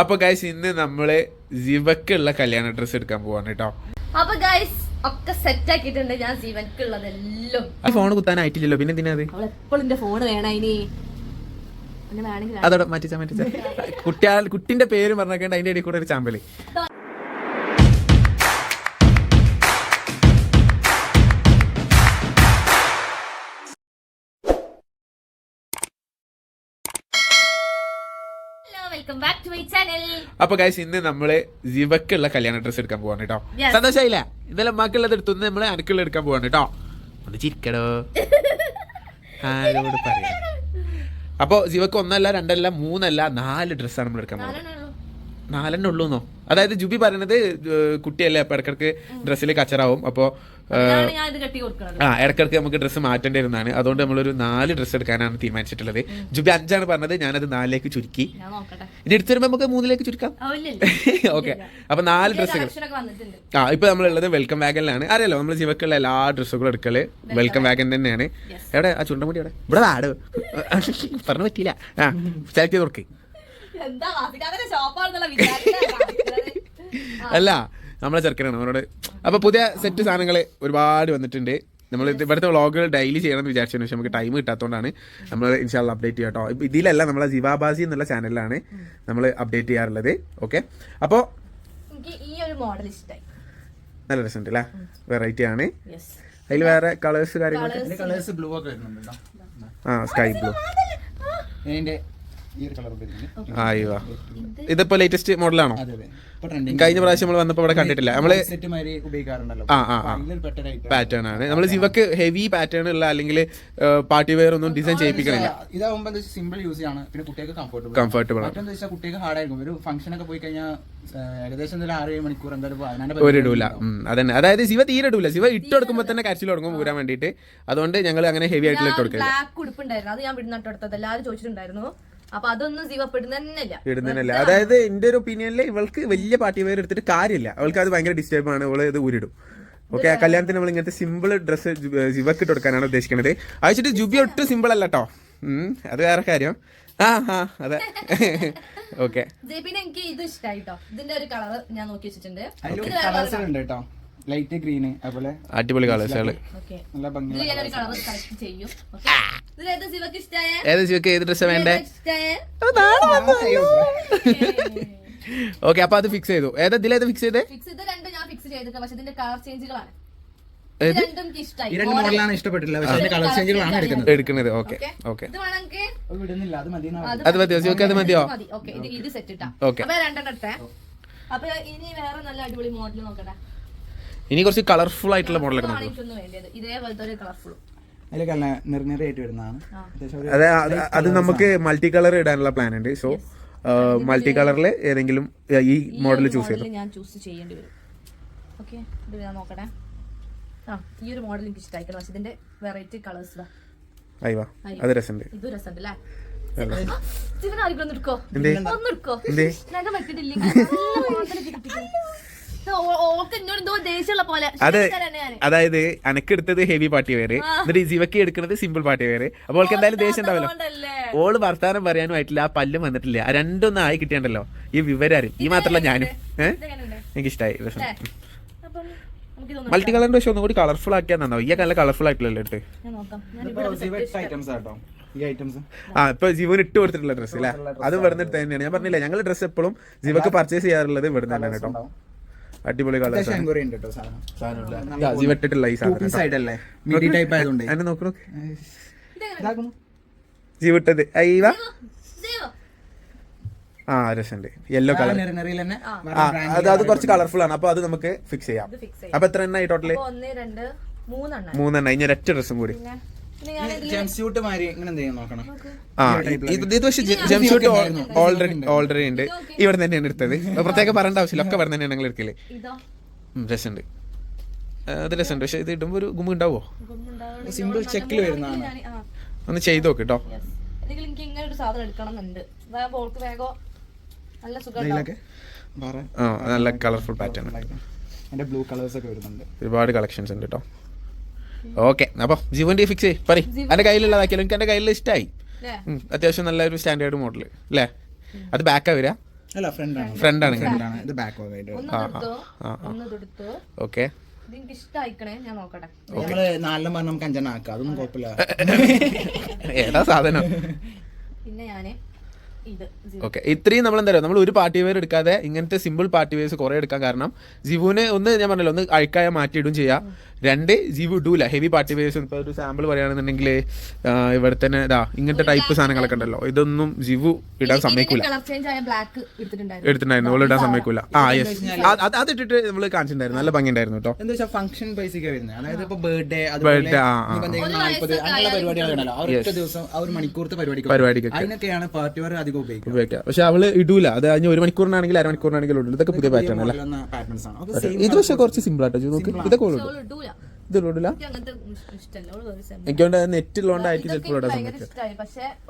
അപ്പൊ ഗൈസ് ഇന്ന് നമ്മൾ ജീവക്കുള്ള കല്യാണ ഡ്രസ് എടുക്കാൻ പോവാണ് കേട്ടോ അപ്പൊ ഗൈസ് ഒക്കെ സെറ്റ് ആക്കിയിട്ടുണ്ട്. ഞാൻ ജീവനക്കുള്ളതെല്ലാം ആ ഫോൺ കുത്താനായിട്ടില്ലല്ലോ. പിന്നെ എന്തിനാ അത്? എപ്പോഴും ഫോൺ വേണം അതോടെ മാറ്റിച്ച മാറ്റിച്ച. കുട്ടിയാൽ കുട്ടിന്റെ പേര് പറഞ്ഞേക്കേണ്ട അതിന്റെ ഇടയിൽ കൂടെ ഒരു ചാമ്പൽ. Welcome back to my channel അപ്പൊ ഗൈസ് ഇന്ന് നമ്മൾ ജീവക്കുള്ള കല്യാണ ഡ്രസ് എടുക്കാൻ പോവാണ് കേട്ടോ സന്തോഷമായില്ല ഇന്നലെ ഇതെല്ലാം മക്കുള്ളത് എടുത്തു നമ്മൾ അനക്കുള്ള എടുക്കാൻ പോവാണ് കേട്ടോ ഒന്ന് ചിരിക്കടോ. ആരോട് പറയാം? അപ്പൊ ജീവക്ക് ഒന്നല്ല രണ്ടല്ല മൂന്നല്ല നാല് ഡ്രസ്സാണ് നമ്മൾ എടുക്കാൻ പോകുന്നത് നാലെണ്ണേ ഉള്ളൂ. നാലെണ്ണം ഉള്ളൂന്നോ? അതായത് ജുബി പറയണത് കുട്ടിയല്ലേ അപ്പൊ ഇടക്കിടക്ക് ഡ്രസ്സിൽ കച്ചറാവും. അപ്പോ ആ ഇടക്കിടക്ക് നമുക്ക് ഡ്രസ്സ് മാറ്റേണ്ടി വരുന്നതാണ്. അതുകൊണ്ട് നമ്മളൊരു നാല് ഡ്രസ്സ് എടുക്കാനാണ് തീരുമാനിച്ചിട്ടുള്ളത്. ജുബി അഞ്ചാണ് പറഞ്ഞത് ഞാനത് നാലിലേക്ക് ചുരുക്കി. ഇനി എടുത്തു വരുമ്പോ നമുക്ക് മൂന്നിലേക്ക് ചുരുക്കാം? ഓക്കെ. അപ്പൊ നാല് ഡ്രസ്സുകൾ ആ ഇപ്പൊ നമ്മളുള്ളത് വെൽക്കം വാഗനിലാണ് അറിയാലോ നമ്മൾ ജീവക്കുള്ള എല്ലാ ഡ്രസ്സുകളും എടുക്കൽ വെൽക്കം വാഗൻ തന്നെയാണ്. എവിടെ? ആ ചുണ്ടമുടി എവിടെ? ഇവിടെ ആട് പറഞ്ഞു പറ്റിയില്ല. ആ സെലക്ട് ചെയ്ത് കൊടുക്കേ. എന്താ വാസിക്കാതെ ഷോപ്പാണെന്നുള്ള വിചാരിച്ചത് അല്ല നമ്മളെ ചെറുക്കനാണ് അവരോട് അപ്പൊ പുതിയ സെറ്റ് സാധനങ്ങൾ ഒരുപാട് വന്നിട്ടുണ്ട്. നമ്മൾ ഇവിടുത്തെ വ്ളോഗുകൾ ഡെയിലി ചെയ്യണം ചെയ്യണമെന്ന് വിചാരിച്ചതിന് പക്ഷേ നമുക്ക് ടൈം കിട്ടാത്തതുകൊണ്ടാണ് നമ്മൾ ഇൻഷാല്ല അപ്ഡേറ്റ് ചെയ്യാം കേട്ടോ ഇപ്പൊ ഇതിലല്ല നമ്മളെ ജിവാബാസി എന്നുള്ള ചാനലിലാണ് നമ്മൾ അപ്ഡേറ്റ് ചെയ്യാറുള്ളത്. ഓക്കെ അപ്പോൾ ഈ ഒരു മോഡൽ ഇഷ്ടമായി നല്ല രസമുണ്ട് അല്ലേ വെറൈറ്റി ആണ്. യെസ് അതിൽ വേറെ കളേഴ്സ് കാര്യങ്ങളൊക്കെ? കളേഴ്സ് ബ്ലൂ ഒക്കെ വരുന്നുണ്ട് ആ സ്കൈ ബ്ലൂ ഇതിന്റെ ഈ ഒരു കളർ അയ്യോ ഇതിപ്പോ ലേറ്റസ്റ്റ് മോഡലാണോ അതെ അതെ. ട്രെൻഡിങ് കഴിഞ്ഞ പ്രാവശ്യം നമ്മൾ വന്നപ്പോൾ ഇവിടെ കണ്ടിട്ടില്ല. നമ്മൾ ആ, ആ, ആ. പാറ്റേൺ ആണ്. നമ്മൾ ഇവക്ക് ഹെവി പാറ്റേൺ ഉള്ള അല്ലെങ്കിൽ പാർട്ടി വെയർ ഒന്നും ഡിസൈൻ ചെയ്യിപ്പിക്കണില്ല. ഇതാവുമ്പോ എന്താ സിമ്പിൾ യൂസ് ചെയ്യാണ്. പിന്നെ കുട്ടികൾക്ക് കംഫർട്ടബിൾ മറ്റെന്താ വെച്ചാൽ കുട്ടികൾക്ക് ഹാർഡ് ആയിരിക്കും. ഒരു ഫംഗ്ഷൻ ഒക്കെ പോയി കഴിഞ്ഞാൽ ഏകദേശം ആറ് മണിക്കൂർ എന്തായാലും ഇപ്പൊ അവനാന്റെ ഒരു ഇടൂല അതന്നെ. അതായത് ശിവ തീരെ ഇടൂല. ശിവ ഇട്ട് കൊടുക്കുമ്പോ തന്നെ കരച്ചിൽ തുടങ്ങും ഊരാൻ വേണ്ടിട്ട് അതുകൊണ്ട് ഞങ്ങൾ അങ്ങനെ ഹെവി ആയിട്ടുള്ള ഇട്ട് കൊടുക്കില്ല ബ്ലാക്ക് ഉടുപ്പുണ്ടായിരുന്നു. അത് ഞാൻ വിടുന്നിട്ട് എടുത്തത് എല്ലാവരും ചോദിച്ചിട്ടുണ്ടായിരുന്നു. അപ്പൊ അതൊന്നും ഇടുന്നില്ല അതായത് എന്റെ ഒരു ഒപ്പീനിയനിൽ ഇവൾക്ക് വലിയ പാർട്ടി വെയർ എടുത്തിട്ട് കാര്യമില്ല. അവൾക്ക് അത് ഭയങ്കര ഡിസ്റ്റർബ് ആണ്. അവൾ ഇത് ഊരിടും. ഓക്കെ കല്യാണത്തിന് നമ്മൾ ഇങ്ങനത്തെ സിമ്പിൾ ഡ്രസ്സ് ജിവക്ക് ഇട്ട് കൊടുക്കാനാണ് ഉദ്ദേശിക്കുന്നത്. അയച്ചിട്ട് ജുബി ഒട്ടും സിമ്പിൾ അല്ല കേട്ടോ അത് വേറെ കാര്യം. ആ ആ അതെ. ഓക്കെ പിന്നെ എനിക്ക് ഇത് ഇഷ്ടായിട്ടോ ഇതിന്റെ ഒരു കളർ ഞാൻ നോക്കി വെച്ചിട്ടുണ്ട്. ലൈറ്റ് ഗ്രീന് അതുപോലെ അടിപൊളി കളേഴ്സുകൾ ഓക്കെ നല്ല ഏത് ശിവക്ക് ഏത് ഡ്രസ്സ് വേണ്ടേ? ഓക്കെ അപ്പൊ അത് ഫിക്സ് ചെയ്തു. ഏതാ ഇതിലേത് ഫിക്സ് ചെയ്തേ? ഫിക്സ് ഇത് രണ്ടും ഞാൻ ഫിക്സ് ചെയ്തിട്ട് പക്ഷെ ഇതിന്റെ കളർ ചേഞ്ചുകളാണ് ഏത്? ഇത് രണ്ടും ഈ രണ്ട് മോഡലാണ് ഇഷ്ടപ്പെട്ടില്ല പക്ഷെ അതിന്റെ കളർ ചേഞ്ചുകളാണ് എടുക്കുന്നത്. ഓക്കെ. ഓക്കെ അത് വിടുന്നില്ല. അത് മതി അത് മതിയോ? ശിവക്ക് അത് മതിയോ? മതി. ഓക്കെ ഇത് ഇത് സെറ്റ് ഇട്ടാ. അപ്പൊ രണ്ടെണ്ണം എടുത്തേ അപ്പൊ ഇനി വേറെ നല്ല അടിപൊളി മോഡൽ നോക്കട്ടെ. ഇനി കുറച്ച് കളർഫുൾ ആയിട്ടുള്ള മോഡലൊക്കെ നോക്കും. ഇതേപോലത്തെ ഒരു കളർഫുൾ അതിലൊക്കെ നല്ല നിർനിറയായിട്ട് വരുന്നതാണ്. അതെ അത് നമുക്ക് മൾട്ടി കളർ ഇടാനുള്ള പ്ലാൻ ഉണ്ട്. സോ മൾട്ടി കളറിൽ ഏതെങ്കിലും ഈ മോഡൽ ചൂസ് ചെയ്തു? ഞാൻ ചൂസ് ചെയ്യേണ്ടി വരും. ഓക്കെ ഇത് ഞാൻ നോക്കട്ടെ. ആ ഈ ഒരു മോഡൽ എനിക്ക് ഇഷ്ടമായിക്കണം പക്ഷെ ഇതിന്റെ വെറൈറ്റി കളേഴ്സ് അയ്യോ അത് രസമുണ്ട്. ഇത് രസമുണ്ട് അല്ലേ ഇതിന് ആരെങ്കിലും ഒന്ന് എടുക്കോ? എന്തേ? ഒന്ന് എടുക്കോ? എന്തേ? നഖം വെട്ടിട്ടില്ലെങ്കിൽ അത് അതായത് അനക്ക് എടുത്തത് ഹെവി പാർട്ടി വേറെ എന്നിട്ട് ജീവക്ക് എടുക്കുന്നത് സിമ്പിൾ പാർട്ടി വേറെ അപ്പോൾ അവൾക്ക് എന്തായാലും ദേഷ്യം ഉണ്ടാവല്ലോ. ഓൾ വർത്താനം പറയാനും ആയിട്ടില്ല ആ പല്ലും വന്നിട്ടില്ല ആ രണ്ടൊന്നും ആയി കിട്ടിയണ്ടല്ലോ. ഈ വിവരം ഈ മാത്രമല്ല ഞാനും. ഏഹ് ഇതെങ്ങനെയുണ്ട്? എനിക്ക് ഇഷ്ടമായി രസം. ല്ലേ? അപ്പം മൾട്ടി കളറിന്റെ പക്ഷെ ഒന്നും കൂടി കളർഫുൾ ആക്കിയാൽ നന്നാവും. ഈ നല്ല കളർഫുൾ ആയിട്ടില്ലല്ലോ എടുത്ത് ഞാൻ നോക്കാം. ഞാൻ ഇതിപ്പോ സിവറ്റ് ഐറ്റംസ് ആട്ടോ ഈ ഐറ്റംസ് ആ ഇപ്പൊ ജീവൻ ഇട്ട് കൊടുത്തിട്ടുള്ള ഡ്രസ്സ് അല്ലേ അത് ഇവിടുന്ന് തന്നെയാണ്. ഞാൻ പറഞ്ഞില്ല ഞങ്ങൾ ഡ്രസ്സ് എപ്പോഴും ജീവക്ക് പർച്ചേസ് ചെയ്യാറുള്ളത് ഇവിടുന്ന് തന്നെയാണ് കേട്ടോ. അടിപൊളി കളർ ഈ സാധനം എന്നെ നോക്കണു ആ രസമുണ്ട്. യെല്ലോ കളർ അത് അത് കുറച്ച് കളർഫുൾ ആണ്. അപ്പൊ അത് നമുക്ക് ഫിക്സ് ചെയ്യാം. ഇത് ഫിക്സ് ചെയ്യാം. അപ്പൊ എത്ര എണ്ണ ടോട്ടൽ മൂന്നെണ്ണ. ഇനി ഒരൊറ്റ ഡ്രസ്സും കൂടി. പിന്നെ പിന്നെ ഞാൻ ഇതിൽ ജംപ് സ്യൂട്ട് മാതിരി ഇങ്ങനെ എന്തെങ്കിലും നോക്കണം. ആ ഇത് ഇത് പക്ഷേ ഓൾറെഡി ഓൾറെഡി ഉണ്ട്. ഇവിടെ തന്നെയാണ് എടുത്തത്. പ്രത്യേകം പറയേണ്ട ആവശ്യമില്ല. ഒക്കെ ഇവിടെ തന്നെയാണ് ഞങ്ങൾ എടുക്കൽ. ഇതോ. രസമുണ്ട്. ആ, അത് രസമുണ്ട്. പക്ഷെ ഇത് ഇടുമ്പോ ഒരു ഗുമ്മ ഉണ്ടാവോ? സിമ്പിൾ ചെക്കിൽ വരുന്നതാണ്. ഒന്ന് ചെയ്ത് നോക്ക് കേട്ടോ yes. എന്തെങ്കിലും എനിക്ക് ഇങ്ങനെ ഒരു സാധനം എടുക്കണം എന്നുണ്ട് നല്ല സുഖം ആ നല്ല കളർഫുൾ പാറ്റേൺ ബ്ലൂ കളേഴ്സ് ഒക്കെ വരുന്നുണ്ട്. ഒരുപാട് കളക്ഷൻസ് ഉണ്ട് കേട്ടോ ഓക്കെ അപ്പൊ ജീവന്റെ ഫിക്സ് ചെയ്യ്. പറ എന്റെ കയ്യിലുള്ളതാക്കിയാലും എനിക്ക് എന്റെ കയ്യിൽ ഇഷ്ടമായി അത്യാവശ്യം നല്ല അത്യാവശ്യം നല്ലൊരു സ്റ്റാൻഡേർഡ് മോഡൽ അല്ലേ അത് ബാക്കാ വരിക അല്ല ഫ്രണ്ടാണ് ഫ്രണ്ടാണ് ഫ്രണ്ടാണ് ഇത് ബാക്ക് ആയിട്ട് ഓക്കെ. ഏതാ സാധനം? പിന്നെ ഞാൻ. ഓക്കെ ഇത്രയും നമ്മൾ എന്തായാലും നമ്മൾ ഒരു പാർട്ടി വെയർ എടുക്കാതെ ഇങ്ങനത്തെ സിമ്പിൾ പാർട്ടി വെയർസ് കുറെ എടുക്കാൻ കാരണം ജിവുവിന് ഒന്ന് ഞാൻ പറഞ്ഞല്ലോ ഒന്ന് അഴുക്കായ മാറ്റിയിടും ചെയ്യാം. രണ്ട് ജിവു വിടൂല ഹെവി പാർട്ടി വെയർസ് ഇപ്പൊ ഒരു സാമ്പിൾ പറയുകയാണെന്നുണ്ടെങ്കിൽ ഇവിടെ തന്നെ ഇതാ ഇങ്ങനത്തെ ടൈപ്പ് സാധനങ്ങളൊക്കെ ഉണ്ടല്ലോ. ഇതൊന്നും ജിവു ഇടാൻ സമ്മതിക്കൂല. കളർ ചേഞ്ച് ആയ ബ്ലാക്ക് എടുത്തിട്ടുണ്ടായിരുന്നു. ഇടാൻ സമ്മതിക്കൂല. ആ യെസ് അത് ഇട്ടിട്ട് നമ്മൾ കാണിച്ചിട്ടുണ്ടായിരുന്നു. നല്ല ഭംഗിയുണ്ടായിരുന്നു കേട്ടോ എന്താ വെച്ചാൽ ഫംഗ്ഷൻ വരുന്നത്. അതായത് ഇപ്പൊ ബർത്ത്ഡേ Birthday, ആ, ആ, നാല്പത് അങ്ങനെയുള്ള പരിപാടികളുണ്ടല്ലോ ആ ഒറ്റ ദിവസം ആ ഒരു മണിക്കൂറത്തെ പരിപാടിക്ക് പരിപാടിക്കൊക്കെ. അതിനൊക്കെയാണ് പാർട്ടി വെയർ അധികം ഉപയോഗിക്കുക. ഉപയോഗിക്കാം പക്ഷെ അവൾ ഇടൂല. അത് കഴിഞ്ഞ് ഒരു മണിക്കൂറിനാണെങ്കിൽ അര മണിക്കൂറിനാണെങ്കിലും ഇതൊക്കെ പുതിയ പാറ്റേൺ അല്ലേ? ഇത് പക്ഷെ കുറച്ച് സിമ്പിൾ ആട്ടോ. നോക്ക് ഇതൊക്കെ ഓൾ ഇടും അവൾ ഇടൂല ഇത് ഇടൂല എനിക്ക് അങ്ങനത്തെ ഇഷ്ടമല്ല അവൾ very simple. നെറ്റ് ഉള്ളതുകൊണ്ടായിരിക്കും ചിലപ്പോൾ ഇടാൻ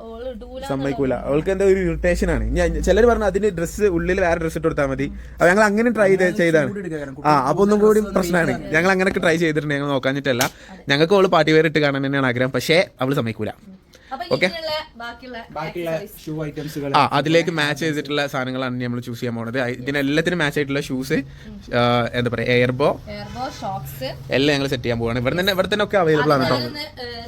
ഓൾ സമ്മതിക്കൂല. അവൾക്ക് എന്താ ഒരു ഇറിറ്റേഷൻ ആണ്. ഞാൻ ചിലർ പറഞ്ഞു അതിന് ഡ്രസ്സ് ഉള്ളിൽ വേറെ ഡ്രസ്സ് ഇട്ട് കൊടുത്താൽ മതി. അപ്പൊ ഞങ്ങൾ അങ്ങനെ ട്രൈ ചെയ്താണ്. ആ അപ്പൊ ഒന്നും കൂടി പ്രശ്നമാണ് ഞങ്ങൾ അങ്ങനെയൊക്കെ ട്രൈ ചെയ്തിട്ടുണ്ട്. ഞങ്ങൾ നോക്കാഞ്ഞിട്ടല്ല. ഞങ്ങൾക്ക് അവൾ പാർട്ടി വെയർ ഇട്ട് കാണാൻ തന്നെയാണ് ആഗ്രഹം. പക്ഷേ അവൾ സമ്മതിക്കൂല. അപ്പൊ ഇതിനുള്ള ബാക്കിയുള്ള ബാക്കിയുള്ള ഷൂ ഐറ്റംസുകൾ ആ അതിലേക്ക് മാച്ച് ചെയ്തിട്ടുള്ള സാധനങ്ങളാണ് നമ്മൾ ചൂസ് ചെയ്യാൻ പോകുന്നത് ഇതിനെല്ലാത്തിനും മാച്ച് ആയിട്ടുള്ള ഷൂസ് എന്താ പറയാ എയർബോ എല്ലാം ഞങ്ങൾ സെറ്റ് ചെയ്യാൻ പോവാണ്. ഇവിടെ തന്നെ ഇവിടെ തന്നെ ഒക്കെ അവൈലബിൾ ആണ് കേട്ടോ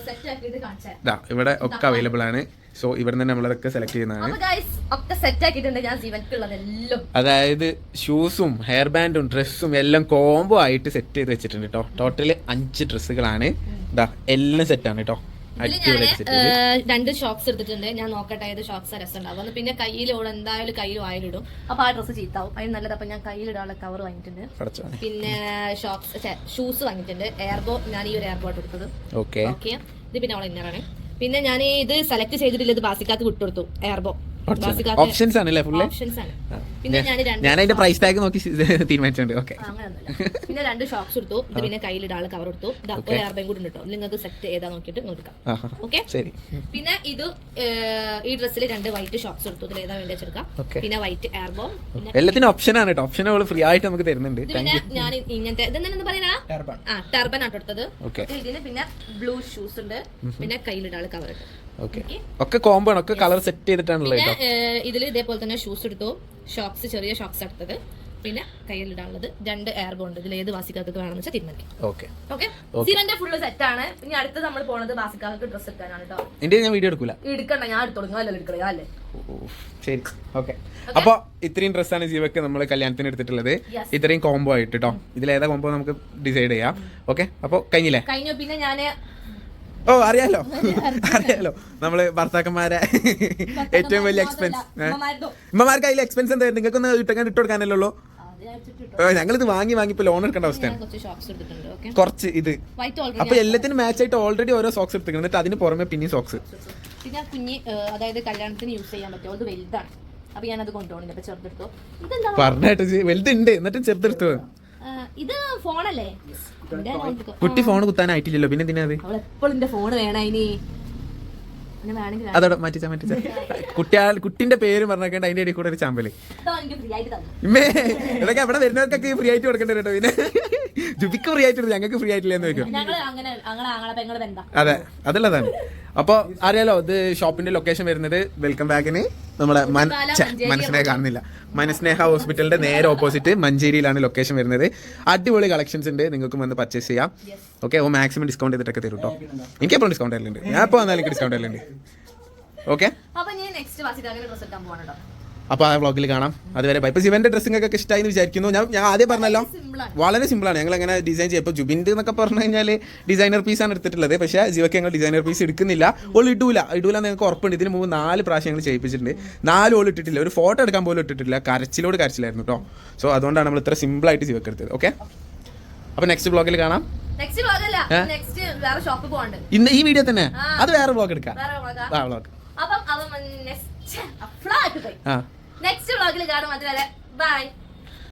സെറ്റ് ആക്കിയിട്ട് കാണിച്ചാൽ ഇതാ ഇവിടെ ഒക്കെ അവൈലബിൾ ആണ്. സോ ഇവിടെ തന്നെ നമ്മളതൊക്കെ സെലക്ട് ചെയ്യുന്നതാണ്. അപ്പൊ ഗൈസ് ഒക്കെ സെറ്റ് ആക്കിയിട്ടുണ്ട് ഞാൻ ജീവനക്കുള്ളതെല്ലാം. അതായത് ഷൂസും ഹെയർ ബാൻഡും ഡ്രസ്സും എല്ലാം കോംബോ ആയിട്ട് സെറ്റ് ചെയ്ത് വെച്ചിട്ടുണ്ട് കേട്ടോ ടോട്ടൽ അഞ്ച് ഡ്രസ്സുകളാണ് ഇതാ എല്ലാം സെറ്റാണ് കേട്ടോ ഏഹ്, രണ്ട് ഷോക്സ് എടുത്തിട്ടുണ്ട്. ഞാൻ നോക്കട്ടെ ഏത് ഷോക്സ് രസം ഉണ്ടാവും പിന്നെ കയ്യിലോട് എന്തായാലും കയ്യിൽ വായിലിടും. അപ്പൊ ആ ഡ്രസ്സ് ചീത്താവും. അതിന് നല്ലത് അപ്പൊ ഞാൻ കയ്യിലിടാനുള്ള കവർ വാങ്ങിയിട്ടുണ്ട്. പിന്നെ ഷോക്സ് ഷൂസ് വാങ്ങിയിട്ടുണ്ട്. എയർബോ ഞാൻ ഈ ഒരു എയർബോട്ട് എടുത്തത് ഓക്കെ ഓക്കെ ഇത് പിന്നെ അവളെ ഇന്നറാണ് പിന്നെ ഞാൻ ഇത് സെലക്ട് ചെയ്തിട്ടില്ല ഇത് ബാസിക്കാക്ക് വിട്ടുകൊടുത്തു. എയർബോ ഓപ്ഷൻസ് ആണ് അല്ലേ ഫുള്ള് ഓപ്ഷൻസ് ആണ്. പിന്നെ ഞാൻ രണ്ട് ഞാൻ അതിന്റെ പ്രൈസ് ടാഗ് നോക്കി തീരുമാനിച്ചിട്ടുണ്ട് ഓക്കെ. പിന്നെ രണ്ട് ഷോക്സ് എടുത്തു. ഇത് പിന്നെ കയ്യിലിടാനുള്ള കവർ എടുത്തു. ഒരു എയർബയും കൂടി ഉണ്ട് നിങ്ങൾക്ക് സെറ്റ് ഏതാ നോക്കിയിട്ട് നോക്കാം ഓക്കെ ശരി. പിന്നെ ഇത് ഈ ഡ്രസ്സിൽ രണ്ട് വൈറ്റ് ഷോക്സ് എടുത്തു. ഇതിൽ ഏതാ വേണ്ടി വെച്ചെടുക്കാം. പിന്നെ വൈറ്റ് എയർബോ പിന്നെ എല്ലാത്തിനും ഓപ്ഷൻ ആണ് കേട്ടോ ഓപ്ഷൻ അവൾ ഫ്രീ ആയിട്ട് നമുക്ക് തരുന്നുണ്ട്. പിന്നെ ഞാൻ ഇങ്ങനത്തെ ഇതെന്താ പറയാ ടർബൺ ആ ടർബൻ ആട്ടോ എടുത്തത്. ഇതിന് പിന്നെ ബ്ലൂ ഷൂസ് ഉണ്ട്. പിന്നെ കയ്യിലിടാനുള്ള കവർ ഉണ്ട്. ഓക്കെ ഒക്കെ കോംബോ ആണ്. ഒക്കെ കളർ സെറ്റ് ചെയ്തിട്ടാണല്ലോ ഇതിൽ ഇതിൽ ഇതേപോലെ തന്നെ ഷൂസ് എടുത്തു. ഷോക്സ് ചെറിയ ഷോക്സ് എടുത്തത്. പിന്നെ കയ്യിലിടാനുള്ളത് രണ്ട് എയർ ബോണ്ട് ഇതിൽ ഏത് വാസിക്കാർക്ക് വേണമെന്ന് വെച്ചാൽ തീരുമാനിക്കാം ഓക്കെ ഓക്കെ സിവന്റെ ഫുള്ള് സെറ്റ് ആണ്. ഇനി അടുത്ത് നമ്മൾ പോണത് വാസിക്കാർക്ക് ഡ്രസ് എടുക്കാനാണ് കേട്ടോ എന്റെ ഞാൻ വീഡിയോ എടുക്കൂല. എടുക്കണ്ട ഞാൻ എടുത്തോളൂ. അല്ലല്ലോ എടുക്കണേ അല്ലേ? ശരി. ഓക്കെ അപ്പൊ ഇത്രയും ഡ്രസ്സാണ് ജീവക്ക് നമ്മൾ കല്യാണത്തിന് എടുത്തിട്ടുള്ളത്. ഇത്രയും കോംബോ ആയിട്ട് കേട്ടോ ഏതാ കോംബോ നമുക്ക് ഡിസൈഡ് ചെയ്യാം. ഓക്കെ അപ്പൊ കഴിഞ്ഞില്ലേ? കഴിഞ്ഞു. പിന്നെ ഞാൻ ഓ അറിയാലോ. അറിയാലോ. നമ്മൾ ഭർത്താക്കന്മാരെ ഏറ്റവും വലിയ എക്സ്പെൻസ്? ഉമ്മമാർക്ക് അതിൽ എക്സ്പെൻസ് എന്താ നിങ്ങൾക്കൊന്ന് ഇട്ടക്കാൻ ഇട്ട് കൊടുക്കാനല്ലോ. ഞങ്ങളിത് വാങ്ങി വാങ്ങി ഇപ്പൊ ലോൺ എടുക്കേണ്ട അവസ്ഥയാണ്. കുറച്ച് ഇത്. അപ്പൊ എല്ലാത്തിനും മാച്ച് ആയിട്ട് ഓൾറെഡി ഓരോ സോക്സ് എടുത്തിട്ടുണ്ട് എന്നിട്ട് അതിന് പുറമെ പിന്നെ സോക്സ് പിന്നെ കുഞ്ഞ് അതായത് കല്യാണത്തിന് യൂസ് ചെയ്യാൻ പറ്റും. അത് വലുതാണ്. അപ്പൊ ഞാനത് കൊണ്ടുപോകണില്ല അപ്പൊ ചെറുതെടുത്തോ. ഇതെന്താ? വലുതുണ്ട്. എന്നിട്ടും ചെറുതെടുത്തു. ഇത് ഫോണല്ലേ. കുട്ടി ഫോൺ കുത്താനായിട്ടില്ലല്ലോ. പിന്നെ എന്തിനാ അത്? എപ്പോഴും ഫോൺ വേണ ഇനി. അതോടെ മാറ്റിച്ചാ മാറ്റിച്ചാ. കുട്ടിയാൽ കുട്ടിന്റെ പേര് പറഞ്ഞേക്കണ്ട അതിന്റെ ഇടയിൽ കൂടെ ഒരു ചാമ്പൽ. ഇതാ എനിക്ക് ഫ്രീ ആയിട്ട് തന്നു. ഇമ്മേ ഇതൊക്കെ അവിടെ വരുന്നവർക്കൊക്കെ ഫ്രീ ആയിട്ട് കൊടുക്കേണ്ടി കേട്ടോ പിന്നെ. ജുബിക്ക് ഫ്രീ ആയിട്ട് ഞങ്ങൾക്ക് ഫ്രീ ആയിട്ടില്ല എന്ന് വെക്കും അതെ അതല്ലതാണ് അപ്പൊ അറിയാലോ ഇത് ഷോപ്പിന്റെ ലൊക്കേഷൻ വരുന്നത് വെൽക്കം ബാഗിന് മഞ്ചേരി മനസ്നേഹ കാണുന്നില്ല മനസ്നേഹ ഹോസ്പിറ്റലിന്റെ നേരെ ഓപ്പോസിറ്റ് മഞ്ചേരിയിലാണ് ലൊക്കേഷൻ വരുന്നത്. അടിപൊളി കളക്ഷൻസ് ഉണ്ട്. നിങ്ങൾക്ക് വന്ന് പർച്ചേസ് ചെയ്യാം. ഓക്കെ ഓ മാക്സിമം ഡിസ്കൗണ്ട് ചെയ്തിട്ടൊക്കെ തരും കേട്ടോ എനിക്ക് എപ്പോഴും ഡിസ്കൗണ്ട് തരലുണ്ട്. ഞാൻ ഇപ്പോൾ വന്നാലും എനിക്ക് ഡിസ്കൗണ്ട് തരലുണ്ട്. ഓക്കെ അപ്പോൾ ഞാൻ നെക്സ്റ്റ് ഡ്രസ് കേട്ടോ അപ്പോൾ ആ വ്ളോഗിൽ കാണാം. അതുവരെ ബൈ ഇപ്പോൾ ശിവന്റെ ഡ്രസ്സിംഗ് ഒക്കെ ഇഷ്ടമായി എന്ന് വിചാരിക്കുന്നു. ഞാൻ ഞാൻ ആദ്യം പറഞ്ഞല്ലോ വളരെ സിമ്പിളാണ് ഞങ്ങൾ അങ്ങനെ ഡിസൈൻ ചെയ്യും. ഇപ്പോൾ ജുബിന്റെ എന്നൊക്കെ പറഞ്ഞു കഴിഞ്ഞാൽ ഡിസൈനർ പീസാണ് എടുത്തിട്ടുള്ളത്. പക്ഷേ ജീവക്ക് ഞങ്ങൾ ഡിസൈനർ പീസ് എടുക്കുന്നില്ല. ഓൾ ഇടൂല. ഇടൂല നിങ്ങൾക്ക് ഉറപ്പുണ്ട്. ഇതിന് മുമ്പ് നാല് പ്രാവശ്യം ഞങ്ങൾ ചെയ്യിപ്പിച്ചിട്ടുണ്ട്. നാല് ഓൾ ഇട്ടിട്ടില്ല. ഒരു ഫോട്ടോ എടുക്കാൻ പോലും ഇട്ടിട്ടില്ല. കരച്ചിലോട് കരച്ചിലായിരുന്നു കേട്ടോ സോ അതുകൊണ്ടാണ് നമ്മൾ ഇത്ര സിമ്പിളായിട്ട് ജീവക്ക് എടുത്തത്. ഓക്കെ അപ്പോൾ നെക്സ്റ്റ് ബ്ലോഗിൽ കാണാം. ഇന്ന് ഈ വീഡിയോ തന്നെ. അത് വേറെ ബ്ലോഗ് എടുക്കാം. ആ? വ്ളോഗ് അപ്പം അവൻ നെക്സ്റ്റ് പോയി. ആ. നെക്സ്റ്റ് വ്ളോഗിൽ കാണും അതുവരെ. ബൈ